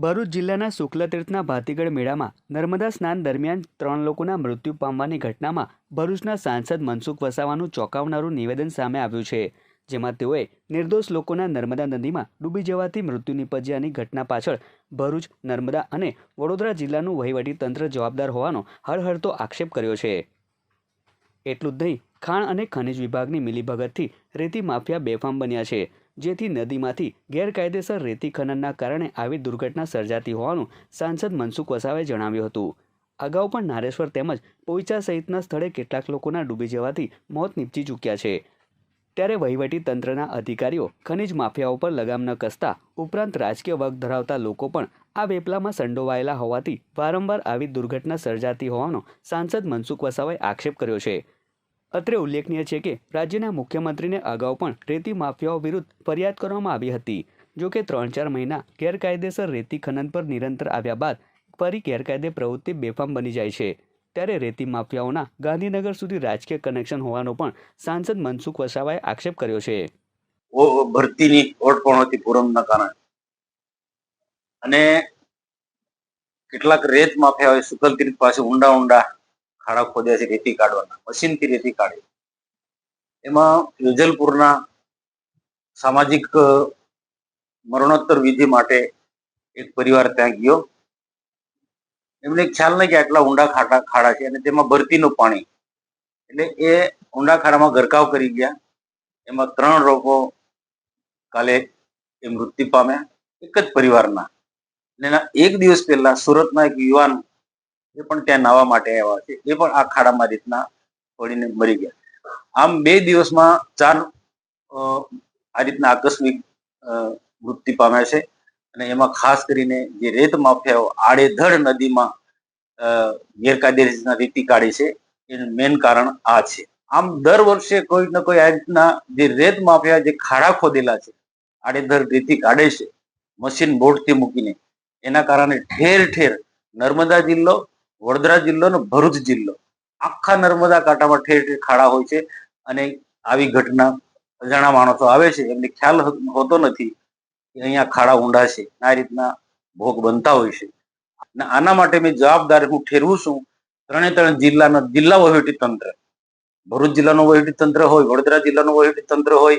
ભરૂચ જિલ્લાના શુક્લતીર્થના ભાતીગઢ મેળામાં નર્મદા સ્નાન દરમિયાન ત્રણ લોકોના મૃત્યુ પામવાની ઘટનામાં ભરૂચના સાંસદ મનસુખ વસાવાનું ચોંકાવનારું નિવેદન સામે આવ્યું છે, જેમાં તેઓએ નિર્દોષ લોકોના નર્મદા નદીમાં ડૂબી જવાથી મૃત્યુ નિપજ્યાની ઘટના પાછળ ભરૂચ, નર્મદા અને વડોદરા જિલ્લાનું વહીવટી તંત્ર જવાબદાર હોવાનો હળહળતો આક્ષેપ કર્યો છે. એટલું જ નહીં, ખાણ અને ખનિજ વિભાગની મિલીભગતથી રેતી માફિયા બેફામ બન્યા છે. જેથી નદીમાંથી ગેરકાયદેસર રેતી ખનનના કારણે આવી દુર્ઘટના સર્જાતી હોવાનું સાંસદ મનસુખ વસાવાએ જણાવ્યું હતું. અગાઉ પણ નારેશ્વર તેમજ પોઈચા સહિતના સ્થળે કેટલાક લોકોના ડૂબી જવાથી મોત નીપજી ચૂક્યા છે. ત્યારે વહીવટી તંત્રના અધિકારીઓ ખનિજ માફિયાઓ પર લગામ ન કસતા ઉપરાંત રાજકીય વર્ગ ધરાવતા લોકો પણ આ વેપલામાં સંડોવાયેલા હોવાથી વારંવાર આવી દુર્ઘટના સર્જાતી હોવાનો સાંસદ મનસુખ વસાવાએ આક્ષેપ કર્યો છે. અત્રે ઉલ્લેખનીય છે કે રાજ્યના મુખ્યમંત્રીને અગાઉ પણ રેતી માફિયાઓ વિરુદ્ધ ફરિયાદ કરવામાં આવી હતી. જો કે ત્રણ ચાર મહિના ગેરકાયદેસર રેતી ખનન પર નિરંતર આવ્યા બાદ ફરી ગેરકાયદે પ્રવૃત્તિ બેફામ બની જાય છે. ત્યારે રેતી માફિયાઓના ગાંધીનગર સુધી રાજકીય કનેક્શન હોવાનો પણ સાંસદ મનસુખ વસાવાએ આક્ષેપ કર્યો છે. ભરતીની ઓટ પૂરમના કારણે. અને કેટલાક રેત માફિયાઓએ સુકલતીર્થ પાસે ઊંડા ઊંડા ખાડા ખોદ્યા છે રેતી કાઢવાના, મશીનથી રેતી કાઢી. એમાં વેજલપુરના સામાજિક મરણોત્તર વિધિ માટે એક પરિવાર ત્યાં ગયો. એમને ખ્યાલ નહીં કે આટલા ઊંડા ખાડા ખાડા છે અને તેમાં ભરતીનું પાણી. એટલે એ ઊંડા ખાડામાં ગરકાવ કરી ગયા. એમાં ત્રણ લોકો કાલે એ મૃત્યુ પામ્યા, એક જ પરિવારના. એના એક દિવસ પહેલા સુરતના એક યુવાન એ પણ ત્યાં નાહવા માટે આવ્યા છે. એ પણ આ ખાડામાં રીતના પડીને મરી ગયા આમ બે દિવસમાં ચાર આ રીતના આકસ્મિક મૃત્યુ પામ્યા છે. અને એમાં ખાસ કરીને જે રેત માફિયાઓ આડેધડ નદીમાં ગેરકાયદે રીતના રીતિ કાઢી છે, એનું મેન કારણ આ છે. આમ દર વર્ષે કોઈ ને કોઈ આ રીતના જે રેત માફિયા જે ખાડા ખોદેલા છે, આડેધડ રીતિ કાઢે છે, મશીન બોટથી મૂકીને, એના કારણે ઠેર ઠેર નર્મદા જિલ્લો વડોદરા જિલ્લો અને ભરૂચ જિલ્લો. આખા નર્મદા કાંઠામાં ઠેર ઠેર ખાડા હોય છે અને આવી ઘટના અજાણા માણસો આવે છે. એમને ખ્યાલ હોતો નથી કે અહીંયા ખાડા ઊંડા છે. આ રીતના ભોગ બનતા હોય છે. અને આના માટે મેં જવાબદાર હું ઠેરવું છું. ત્રણે ત્રણ જિલ્લાના, જિલ્લા વહીવટી તંત્ર. ભરૂચ જિલ્લાનું વહીવટી તંત્ર હોય, વડોદરા જિલ્લાનું વહીવટી તંત્ર હોય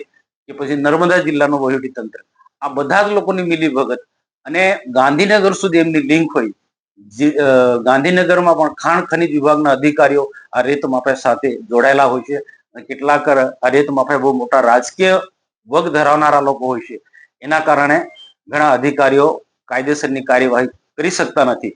કે પછી નર્મદા જિલ્લાનું વહીવટી તંત્ર. આ બધા જ લોકોની મિલીભગત. અને ગાંધીનગર સુધી એમની લિંક હોય. ગાંધીનગરમાં પણ ખાણ ખનિજ વિભાગના અધિકારીઓ આ રેત માફિયા સાથે જોડાયેલા હોય છે અને કેટલાક આ રેત માફિયા બહુ મોટા રાજકીય વગ ધરાવનારા લોકો હોય છે. એના કારણે ઘણા અધિકારીઓ કાયદેસરની કાર્યવાહી કરી શકતા નથી.